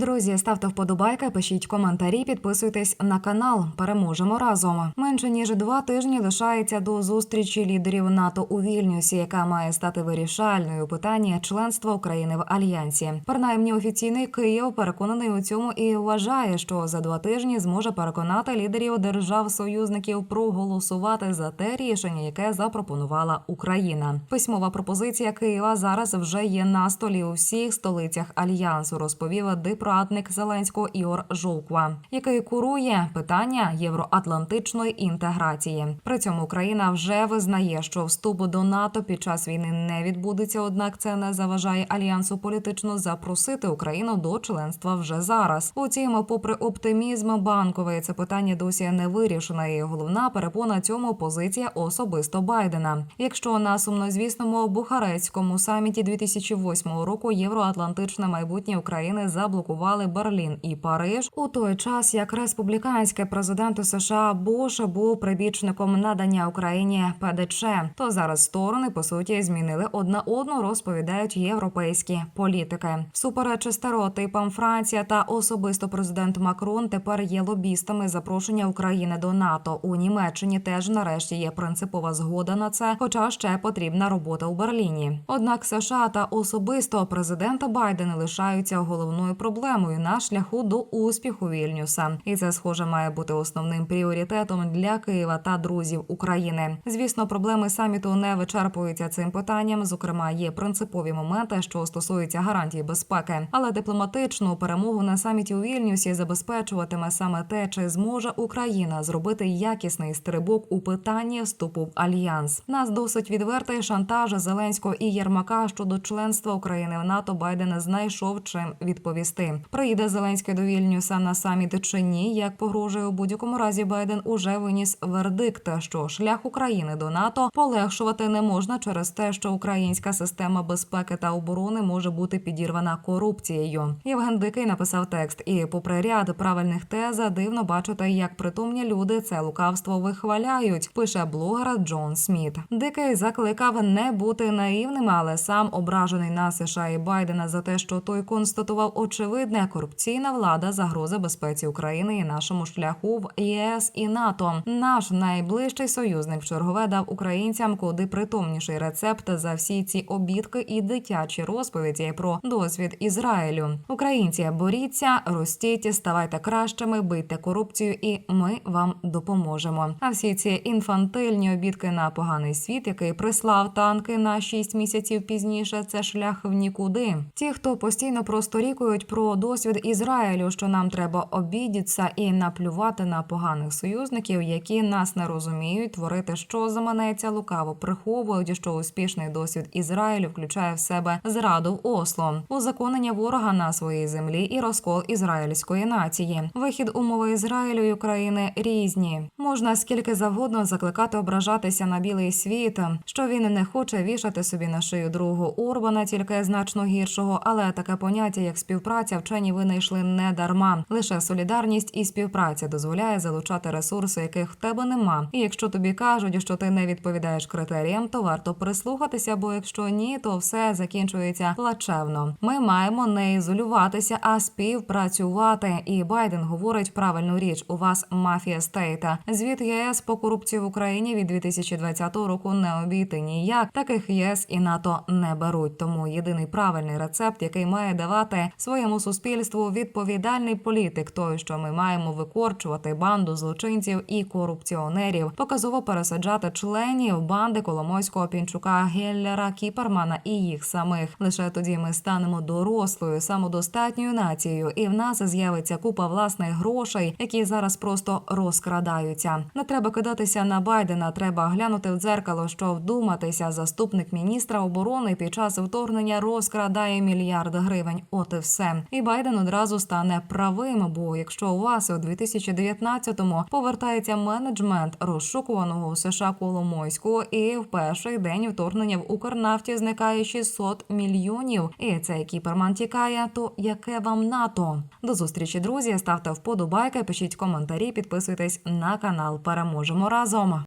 Друзі, ставте вподобайки, пишіть коментарі, підписуйтесь на канал. Переможемо разом. Менше ніж два тижні лишається до зустрічі лідерів НАТО у Вільнюсі, яка має стати вирішальною у питанні членства України в альянсі. Принаймні офіційний Київ переконаний у цьому і вважає, що за два тижні зможе переконати лідерів держав-союзників проголосувати за те рішення, яке запропонувала Україна. Письмова пропозиція Києва зараз вже є на столі у всіх столицях альянсу. Розповів дипрадник Зеленського Ігор Жовква, який курує питання євроатлантичної інтеграції. При цьому Україна вже визнає, що вступ до НАТО під час війни не відбудеться однак це не заважає альянсу політично запросити Україну до членства вже зараз. Утім, попри оптимізм банкової, це питання досі не вирішено. І головна перепона цьому позиція особисто Байдена. Якщо на сумнозвісному Бухарецькому саміті 2008 року євроатлантичне майбутнє України заблокували Берлін і Париж, у той час як республіканський президент США Буш був прибічником надання Україні ПДЧ, то зараз сторони по суті змінили одна одну, розповідають європейські політики. Супереч стереотипам Франція та особисто президент Макрон тепер є лобістами запрошення України до НАТО. У Німеччині теж нарешті є принципова згода на це, хоча ще потрібна робота у Берліні. Однак США та особисто президента Байдена лишаються головною проблемою на шляху до успіху Вільнюса, і це схоже має бути основним пріоритетом для Києва та друзів України. Звісно, проблеми саміту не вичерпуються цим питанням. Зокрема, є принципові моменти, що стосуються гарантій безпеки, але дипломатичну перемогу на саміті у Вільнюсі забезпечуватиме саме те, чи зможе Україна зробити якісний стрибок у питанні вступу в альянс. Нас досить відвертий шантаж Зеленського і Єрмака щодо членства України в НАТО. Байден знайшов чим відповісти. Приїде Зеленський до Вільнюса на саміт чи ні, як погрожує у будь-якому разі Байден уже виніс вердикт, що шлях України до НАТО полегшувати не можна через те, що українська система безпеки та оборони може бути підірвана корупцією. Євген Дикий написав текст, і, попри ряд правильних тез, дивно бачити, як притомні люди це лукавство вихваляють. Пише блогер Джон Сміт. Дикий закликав не бути наївним, але сам ображений на США і Байдена за те, що той констатував очевидне корупційна влада загроза безпеці України і нашому шляху в ЄС і НАТО. Наш найближчий союзник чергове дав українцям куди притомніший рецепт за всі ці обідки і дитячі розповіді про досвід Ізраїлю. Українці боріться, ростіть, ставайте кращими, бийте корупцію, і ми вам допоможемо. А всі ці інфантильні обідки на поганий світ, який прислав танки на 6 місяців пізніше, це шлях в нікуди. Ті, хто постійно просторікують про досвід Ізраїлю, що нам треба обідітися і наплювати на поганих союзників, які нас не розуміють, творити, що заманеться, лукаво приховують, що успішний досвід Ізраїлю включає в себе зраду в Осло, узаконення ворога на своїй землі і розкол ізраїльської нації. Вихід умови Ізраїлю і України різні. Можна скільки завгодно закликати ображатися на білий світ, що він не хоче вішати собі на шию другого Орбана, тільки значно гіршого, але таке поняття як співпраця вчені винайшли не дарма. Лише солідарність і співпраця дозволяє залучати ресурси, яких в тебе нема. І якщо тобі кажуть, що ти не відповідаєш критеріям, то варто прислухатися, бо якщо ні, то все закінчується плачевно. Ми маємо не ізолюватися, а співпрацювати. І Байден говорить правильну річ. У вас мафія стейта. Звіт ЄС по корупції в Україні від 2020 року не обійти ніяк. Таких ЄС і НАТО не беруть. Тому єдиний правильний рецепт, який має давати своєму суспільству відповідальний політик, той, що ми маємо викорчувати банду злочинців і корупціонерів, показово пересаджати членів банди Коломойського Пінчука, Геллера, Кіпермана і їх самих. Лише тоді ми станемо дорослою, самодостатньою нацією, і в нас з'явиться купа власних грошей, які зараз просто розкрадаються. Не треба кидатися на Байдена. Треба глянути в дзеркало, що вдуматися. Заступник міністра оборони під час вторгнення розкрадає мільярд гривень. От і все. І Байден одразу стане правим. Бо якщо у вас у 2019-му повертається менеджмент розшукуваного у США Коломойського, і в перший день вторгнення в Укрнафті зникає 600 мільйонів. І цей кіперман тікає, то яке вам НАТО? До зустрічі, друзі. Ставте вподобайки, пишіть коментарі, підписуйтесь на канал. Переможемо разом.